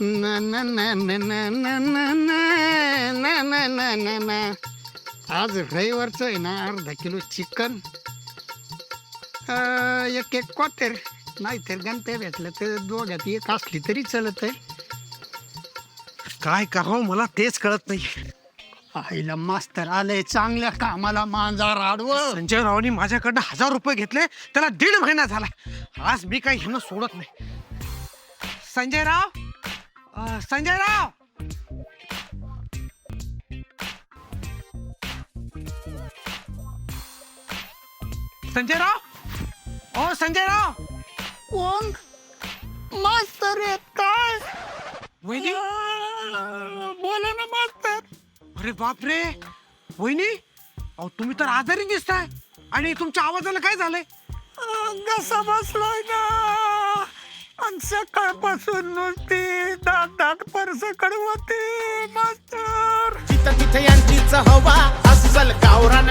ना ना ना ना ना ना ना ना ना ना ना ना आज रविवारचं आहे ना अर्धा किलो चिकन एक एक क्वार्टर नाहीतर गणते भेटलं तर दोघात एक असली तरी चलत आहे काय करावं मला तेच कळत नाही आईला मास्तर आलंय चांगल्या कामाला मांजार आडवं संजय माझ्याकडनं हजार रुपये घेतले त्याला दीड महिना झाला आज मी काही ह्यांना सोडत नाही संजय राव अं, संजय राव संजय राव ओ संजय राव कोण मास्तर आहेत काय वहिनी बोला ना मास्तर अरे बापरे वहिनी अहो तुम्ही तर आजारी दिसताय आणि तुमच्या आवाजाला काय झालंय कसा बसलाय ना आणि सकाळपासून नुसती अंधात परस कडवते मास्तर. तिथं तिथे यांचीच हवा अस्सल गावरान